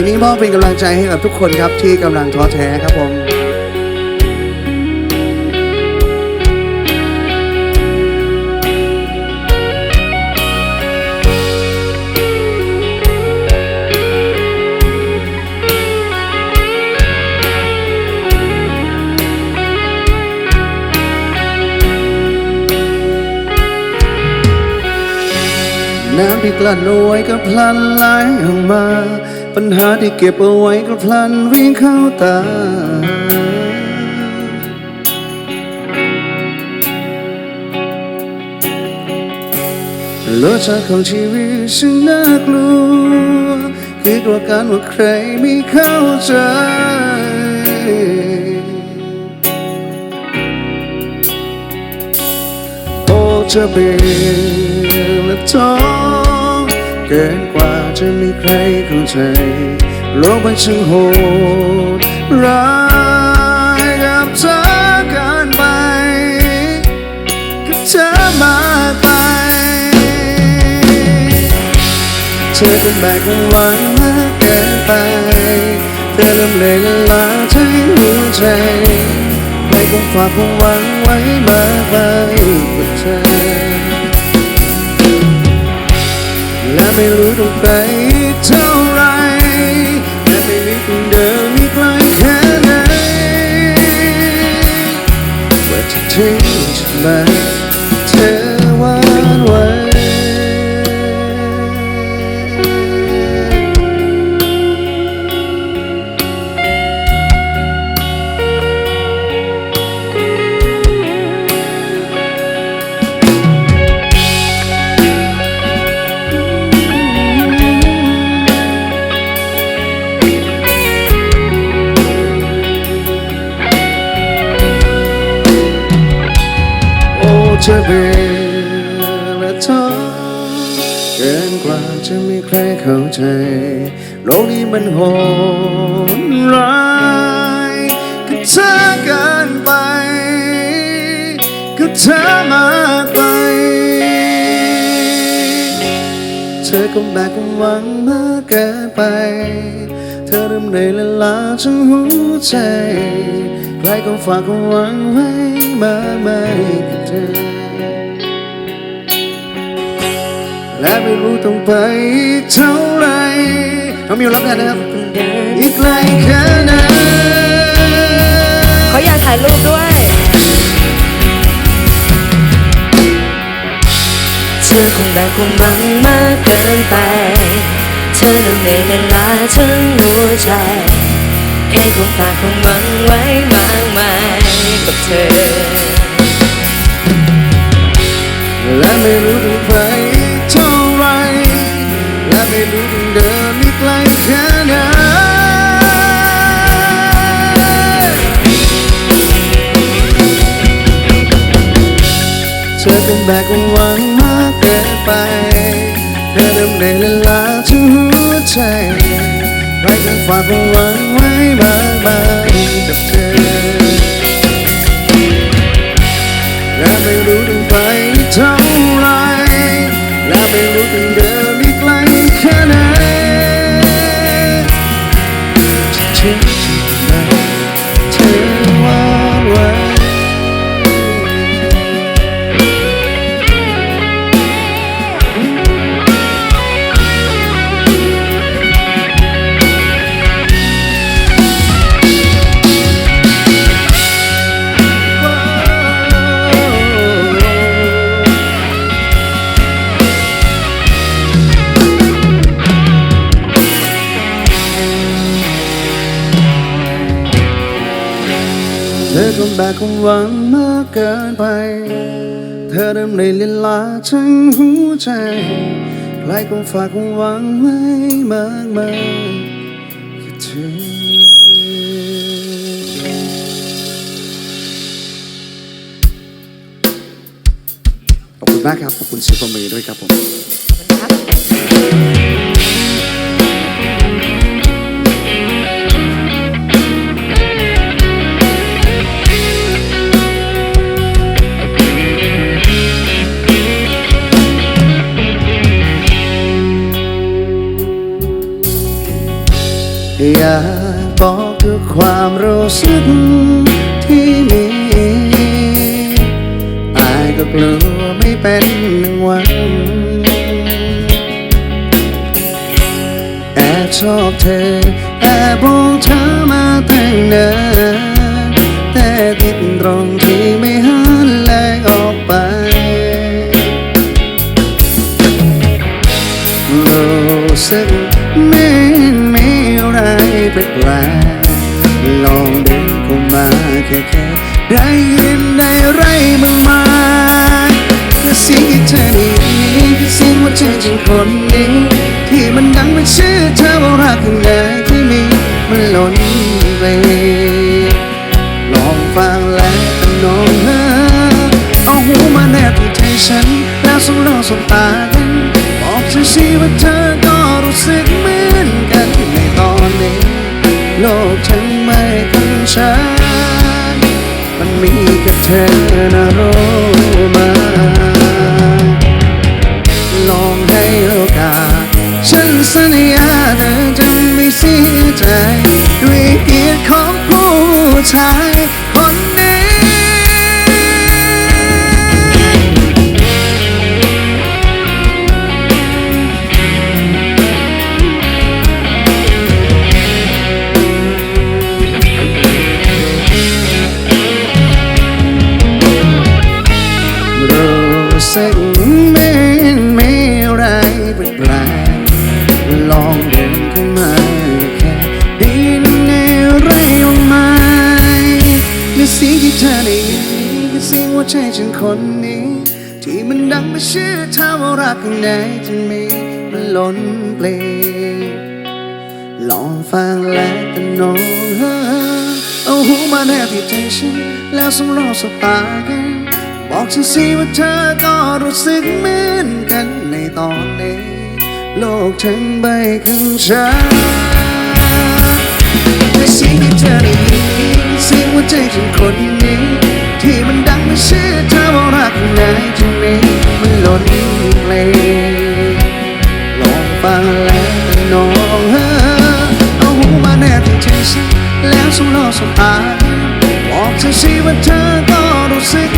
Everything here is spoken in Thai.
ลงนี้มอบเป็นกำลังใจให้กับทุกคนครับที่กำลังท้อแท้ครับผมน้ำที่กลั้นเอาไว้ก็พลันไหลออกมา ปัญหาที่เก็บเอาไว้ก็พลันวิ่งเข้าตารสชาติของชีวิตฉันน่ากลัวคือกลัวการว่าใครไม่เข้าใจโอ้จะเบื่อและท้อ เกินกว่าจะมีใครเข้าใจโลกมันช่างโหดร้ายกับเธอเกินไปกับเธอมากไป เธอเป็นแบกความหวังมากเกินไป เธอเริ่มเลยละลาใจหัวใจไม่ต้องฝากความหวังไว้มากมายกับเธอ ไม่รู้ต้องไปเท่า จะเบื่อและท้อเกินกว่าจะมีใครเข้าใจ โลกนี้มันโหดร้ายกับเธอเกินไปกับเธอมากไป เธอก็แบกความหวังมากเกินไป เธอเริ่มเหนื่อยและล้าทั้งหัวใจใครก็ฝากความหวังไว้มากมายกับเธอ และไม่รู้ต้องไปเท่าไหรน้องมิวรับกันนะครับอีกไกลแค่ไหนเขาอยากถ่ายรูปด้วย เธอคงแบกความหวังมากเกินไป เธอเหนื่อยและล้าทั้งหัวใจใครคงฝากความหวังไว้มากมายกับเธอ และไม่รู้ต้องไป แบกคงหวังมากเกินไปเธอเริ่มเหนื่อยและลาทั้งหัวใจไรจะฝากความหวังไว้มากมายกับเธอและไม่รู้ถึงไปเท่าไหรและไม่รู้ถึง เธอก็แบกความหวังมากเกินไป เธอเริ่มในลินลาทั้งหัวใจใครก็ฝากความหวังไว้มากมายกับเธอขอบคุณมากครับ ขอบคุณซิฟเมย์ด้วยครับผม อยากบอกทุกความรู้สึกที่มีอายก็กลัวไม่เป็นหนึ่งวันแอบชอบเธอแอบมองเธอมาตั้งนานแต่ติดตรงที่ไม่ แลกๆลองเดินเข้ามาแค่แค่ได้ยินได้ไรบ้างไหมคือสิ่งที่เธอได้ยินคือสิ่งว่าเธอจริงคนนี้ที่มันดังเป็นชื่อเธอว่ารักข้าง แค่เธอนะรู้มาลองให้โอกาส ฉันสัญญาเธอจะไม่เสียใจ ด้วยเกียรติของผู้ชาย สึกเหมือนมีอะไรแปลกๆลองเดินเข้ามาแค่ได้ยินอะไรออกมาและเสียงที่เธอได้ยินคือเสียงหัวใจฉันคนนี้ ที่มันดังไม่เชื่อเธอว่ารักข้างในที่มีมันล้นเปลงลองฟังแล้วกันน้องเอาหูมาแนบที่ใจฉันแล้วสองราสบตากัน ฉันสิว่าเธอก็รู้สึกเหมือนกันในตอนนี้ โลกทั้งใบของฉันในเสียงที่เธอได้ยินเสียงหัวใจฉันคนนี้ ที่มันดังไม่เชื่อเธอว่ารักข้างนที่มีมันหล่นเพลงลองฟังแล้วน้องเฮ้อเอาหูมาแนบที่ใจฉันแล้วสองเรสบตาบอกฉันสิว่าเธอก็รู้สึก